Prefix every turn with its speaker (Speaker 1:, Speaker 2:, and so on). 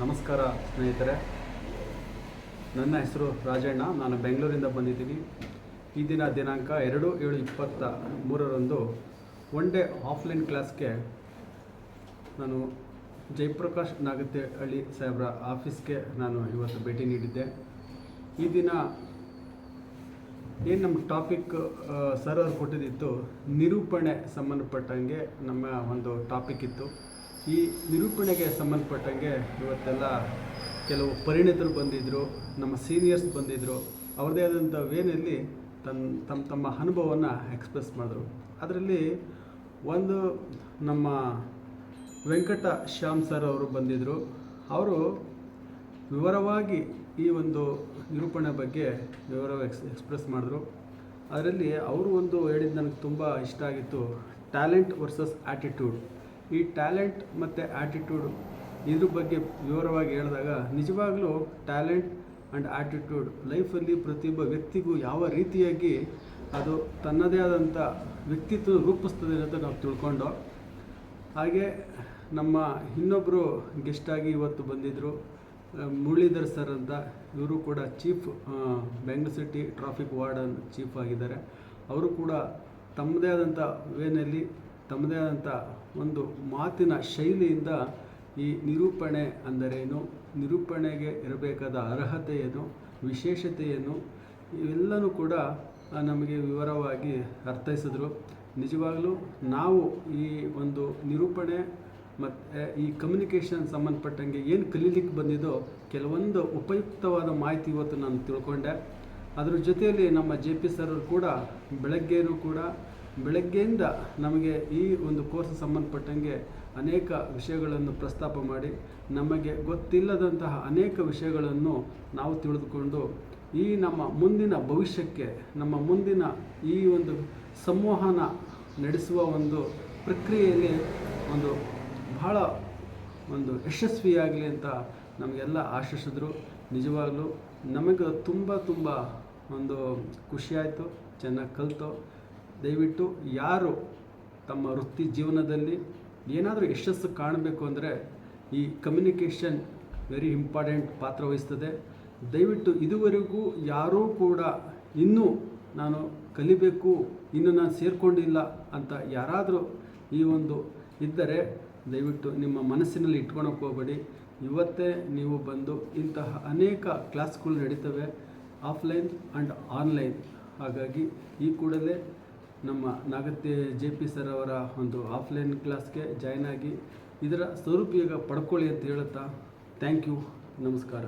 Speaker 1: ನಮಸ್ಕಾರ ಸ್ನೇಹಿತರೆ. ನನ್ನ ಹೆಸರು ರಾಜಣ್ಣ, ನಾನು ಬೆಂಗಳೂರಿಂದ ಬಂದಿದ್ದೀನಿ. ಈ ದಿನ ದಿನಾಂಕ ಎರಡು ಏಳು ಇಪ್ಪತ್ತ ಮೂರರಂದು ಒನ್ ಡೇ ಆಫ್ಲೈನ್ ಕ್ಲಾಸ್ಗೆ ನಾನು ಜಯಪ್ರಕಾಶ್ ನಾಗತಿಹಳ್ಳಿ ಸಾಹೇಬ್ರ ಆಫೀಸ್ಗೆ ನಾನು ಇವತ್ತು ಭೇಟಿ ನೀಡಿದ್ದೆ. ಈ ದಿನ ಏನು ನಮ್ಮ ಟಾಪಿಕ್ ಸರ್ ಅವರು ಕೊಟ್ಟಿದ್ದಿತ್ತು, ನಿರೂಪಣೆ ಸಂಬಂಧಪಟ್ಟಂಗೆ ನಮ್ಮ ಒಂದು ಟಾಪಿಕ್ ಇತ್ತು. ಈ ನಿರೂಪಣೆಗೆ ಸಂಬಂಧಪಟ್ಟಂಗೆ ಇವತ್ತೆಲ್ಲ ಕೆಲವು ಪರಿಣಿತರು ಬಂದಿದ್ದರು ನಮ್ಮ ಸೀನಿಯರ್ಸ್ ಬಂದಿದ್ದರು ಅವ್ರದ್ದೇ ಆದಂಥ ವೇನಲ್ಲಿ ತನ್ನ ತಮ್ಮ ತಮ್ಮ ಅನುಭವವನ್ನು ಎಕ್ಸ್ಪ್ರೆಸ್ ಮಾಡಿದ್ರು. ಅದರಲ್ಲಿ ಒಂದು ನಮ್ಮ ವೆಂಕಟ ಶ್ಯಾಮ್ ಸರ್ ಅವರು ಬಂದಿದ್ದರು ಅವರು ವಿವರವಾಗಿ ಈ ಒಂದು ನಿರೂಪಣೆ ಬಗ್ಗೆ ವಿವರ ಎಕ್ಸ್ ಎಕ್ಸ್ಪ್ರೆಸ್ ಮಾಡಿದ್ರು. ಅದರಲ್ಲಿ ಅವರು ಒಂದು ಹೇಳಿದ್ದು ನನಗೆ ತುಂಬ ಇಷ್ಟ ಆಗಿತ್ತು ಟ್ಯಾಲೆಂಟ್ ವರ್ಸಸ್ ಆ್ಯಟಿಟ್ಯೂಡ್ ಈ ಟ್ಯಾಲೆಂಟ್ ಮತ್ತು ಆ್ಯಟಿಟ್ಯೂಡ್ ಇದ್ರ ಬಗ್ಗೆ ವಿವರವಾಗಿ ಹೇಳಿದಾಗ, ನಿಜವಾಗ್ಲೂ ಟ್ಯಾಲೆಂಟ್ ಆ್ಯಂಡ್ ಆ್ಯಟಿಟ್ಯೂಡ್ ಲೈಫಲ್ಲಿ ಪ್ರತಿಯೊಬ್ಬ ವ್ಯಕ್ತಿಗೂ ಯಾವ ರೀತಿಯಾಗಿ ಅದು ತನ್ನದೇ ಆದಂಥ ವ್ಯಕ್ತಿತ್ವ ರೂಪಿಸ್ತದೆ ಅಂತ ನಾವು ತಿಳ್ಕೊಂಡು, ಹಾಗೆ ನಮ್ಮ ಇನ್ನೊಬ್ಬರು ಗೆಸ್ಟಾಗಿ ಇವತ್ತು ಬಂದಿದ್ದರು ಮುರಳೀಧರ್ ಸರ್ ಅಂತ. ಇವರು ಕೂಡ chief Bengaluru city traffic warden chief ಆಗಿದ್ದಾರೆ. ಅವರು ಕೂಡ ತಮ್ಮದೇ ಆದಂಥ ವೇನಲ್ಲಿ ತಮ್ಮದೇ ಆದಂಥ ಒಂದು ಮಾತಿನ ಶೈಲಿಯಿಂದ ಈ ನಿರೂಪಣೆ ಅಂದರೇನು? ನಿರೂಪಣೆಗೆ ಇರಬೇಕಾದ ಅರ್ಹತೆ ಏನು ವಿಶೇಷತೆ ಏನು ಇವೆಲ್ಲನೂ ಕೂಡ ನಮಗೆ ವಿವರವಾಗಿ ಅರ್ಥೈಸಿದ್ರು. ನಿಜವಾಗಲೂ ನಾವು ಈ ಒಂದು ನಿರೂಪಣೆ ಮತ್ತು ಈ ಕಮ್ಯುನಿಕೇಷನ್ ಸಂಬಂಧಪಟ್ಟಂಗೆ ಏನು ಕಲೀಲಿಕ್ಕೆ ಬಂದಿದ್ದೋ ಕೆಲವೊಂದು ಉಪಯುಕ್ತವಾದ ಮಾಹಿತಿ ಇವತ್ತು ನಾನು ತಿಳ್ಕೊಂಡೆ. ಅದರ ಜೊತೆಯಲ್ಲಿ ನಮ್ಮ ಜೆ ಪಿ ಸರ್ ಕೂಡ ಬೆಳಗ್ಗೆಯೂ ಕೂಡ ಬೆಳಗ್ಗೆಯಿಂದ ನಮಗೆ ಈ ಒಂದು ಕೋರ್ಸ್ ಸಂಬಂಧಪಟ್ಟಂಗೆ ಅನೇಕ ವಿಷಯಗಳನ್ನು ಪ್ರಸ್ತಾಪ ಮಾಡಿ, ನಮಗೆ ಗೊತ್ತಿಲ್ಲದಂತಹ ಅನೇಕ ವಿಷಯಗಳನ್ನು ನಾವು ತಿಳಿದುಕೊಂಡು, ಈ ನಮ್ಮ ಮುಂದಿನ ಭವಿಷ್ಯಕ್ಕೆ, ನಮ್ಮ ಮುಂದಿನ ಈ ಒಂದು ಸಂವಹನ ನಡೆಸುವ ಒಂದು ಪ್ರಕ್ರಿಯೆಯಲ್ಲಿ ಒಂದು ಬಹಳ ಒಂದು ಯಶಸ್ವಿಯಾಗಲಿ ಅಂತ ನಮಗೆಲ್ಲ ಆಶಿಸಿದ್ರು. ನಿಜವಾಗಲೂ ನಮಗೆ ತುಂಬ ತುಂಬ ಒಂದು ಖುಷಿಯಾಯಿತು. ಚೆನ್ನಾಗಿ ಕಲಿತು. ದಯವಿಟ್ಟು ಯಾರು ತಮ್ಮ ವೃತ್ತಿ ಜೀವನದಲ್ಲಿ ಏನಾದರೂ ಯಶಸ್ಸು ಕಾಣಬೇಕು ಅಂದರೆ ಈ ಕಮ್ಯುನಿಕೇಷನ್ ವೆರಿ ಇಂಪಾರ್ಟೆಂಟ್ ಪಾತ್ರ ವಹಿಸ್ತದೆ. ದಯವಿಟ್ಟು ಇದುವರೆಗೂ ಯಾರೂ ಕೂಡ ಇನ್ನೂ ನಾನು ಕಲಿಬೇಕು, ಇನ್ನು ನಾನು ಸೇರಿಕೊಂಡಿಲ್ಲ ಅಂತ ಯಾರಾದರೂ ಈ ಒಂದು ಇದ್ದರೆ ದಯವಿಟ್ಟು ನಿಮ್ಮ ಮನಸ್ಸಿನಲ್ಲಿ ಇಟ್ಕೊಳಕ್ಕೆ ಹೋಗಬೇಡಿ. ಇವತ್ತೇ ನೀವು ಬಂದು ಇಂತಹ ಅನೇಕ ಕ್ಲಾಸ್ಗಳು ನಡೀತವೆ ಆಫ್ಲೈನ್ ಆ್ಯಂಡ್ ಆನ್ಲೈನ್ ಹಾಗಾಗಿ ಈ ಕೂಡಲೇ ನಮ್ಮ ನಾಗತ್ಯ ಜೆ ಪಿ ಸರ್ ಅವರ ಒಂದು ಆಫ್ಲೈನ್ ಕ್ಲಾಸ್ಗೆ ಜಾಯ್ನ್ ಆಗಿ ಇದರ ಸದುಪಯೋಗ ಪಡ್ಕೊಳ್ಳಿ ಅಂತ ಹೇಳುತ್ತಾ ಥ್ಯಾಂಕ್ ಯು ನಮಸ್ಕಾರ